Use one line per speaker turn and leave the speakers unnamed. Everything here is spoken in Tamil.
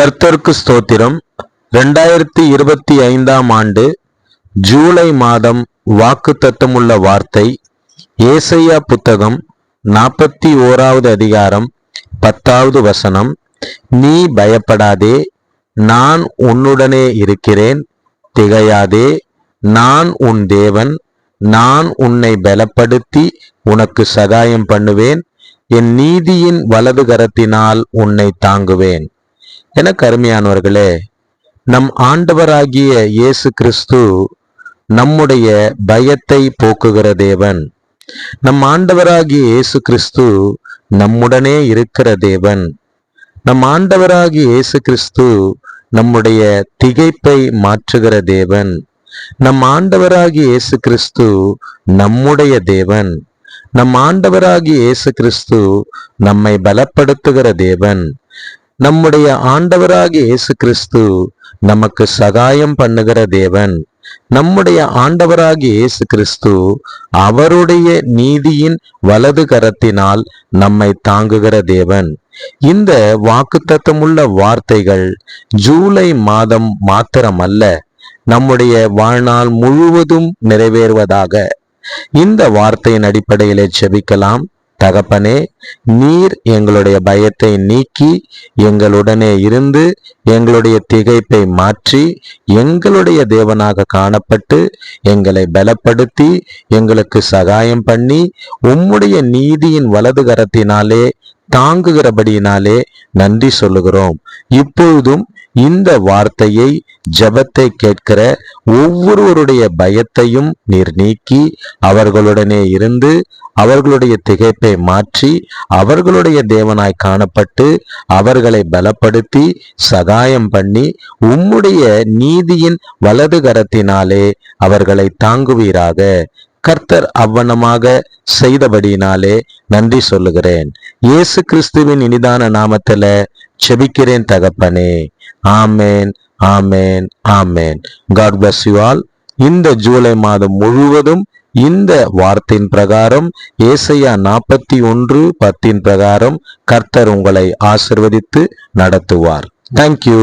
கர்த்தர்க்கு ஸ்தோத்திரம். ரெண்டாயிரத்தி இருபத்தி ஐந்தாம் ஆண்டு ஜூலை மாதம் வாக்குத்தத்தமுள்ள வார்த்தை ஏசையா புத்தகம் நாற்பத்தி ஓராவது அதிகாரம் பத்தாவது வசனம். நீ பயப்படாதே நான் உன்னுடனே இருக்கிறேன். திகையாதே நான் உன் தேவன். நான் உன்னை பலப்படுத்தி உனக்கு சகாயம் பண்ணுவேன். என் நீதியின் வலது கரத்தினால் உன்னை தாங்குவேன். என கருமையானவர்களே நம் ஆண்டவராகிய இயேசு கிறிஸ்து நம்முடைய பயத்தை போக்குகிற தேவன். நம் ஆண்டவராகிய இயேசு கிறிஸ்து நம்முடனே இருக்கிற தேவன். நம் ஆண்டவராகிய இயேசு கிறிஸ்து நம்முடைய திகைப்பை மாற்றுகிற தேவன். நம் ஆண்டவராகிய இயேசு கிறிஸ்து நம்முடைய தேவன். நம் ஆண்டவராகிய இயேசு கிறிஸ்து நம்மை பலப்படுத்துகிற தேவன். நம்முடைய ஆண்டவராக இயேசு கிறிஸ்து நமக்கு சகாயம் பண்ணுகிற தேவன். நம்முடைய ஆண்டவராகிய இயேசு கிறிஸ்து அவருடைய நீதியின் வலது கரத்தினால் நம்மை தாங்குகிற தேவன். இந்த வாக்குத்தத்தமுள்ள வார்த்தைகள் ஜூலை மாதம் மாத்திரமல்ல நம்முடைய வாழ்நாள் முழுவதும் நிறைவேறுவதாக. இந்த வார்த்தையின் அடிப்படையிலே செபிக்கலாம். தகப்பனே நீர் எங்களுடைய பயத்தை நீக்கி எங்களுடனே இருந்து எங்களுடைய திகைப்பை மாற்றி எங்களுடைய தேவனாக காணப்பட்டு எங்களை பலப்படுத்தி எங்களுக்கு சகாயம் பண்ணி உம்முடைய நீதியின் வலது கரத்தினாலே தாங்குகிறபடியினாலே நன்றி சொல்லுகிறோம். இப்பொழுதும் இந்த வார்த்தையை ஜபத்தை கேட்கிற ஒவ்வொருவருடைய பயத்தையும் நீர் நீக்கி அவர்களுடனே இருந்து அவர்களுடைய திகைப்பை மாற்றி அவர்களுடைய தேவனாய் காணப்பட்டு அவர்களை பலப்படுத்தி சகாயம் பண்ணி உம்முடைய நீதியின் வலது கரத்தினாலே அவர்களை தாங்குவீராக. கர்த்தர் அவ்வனமாக செய்தபடியினாலே நன்றி சொல்லுகிறேன். இயேசு கிறிஸ்துவின் இனிதான நாமத்துல செபிக்கிறேன் தகப்பனே. ஆமேன் ஆமேன் ஆமேன். காட் பிளஸ் யூ ஆல் இந்த ஜூலை மாதம் முழுவதும் இந்த வார்த்தையின் பிரகாரம் ஏசையா நாற்பத்தி ஒன்று பத்தின் பிரகாரம் கர்த்தர் உங்களை ஆசிர்வதித்து நடத்துவார். தேங்க்யூ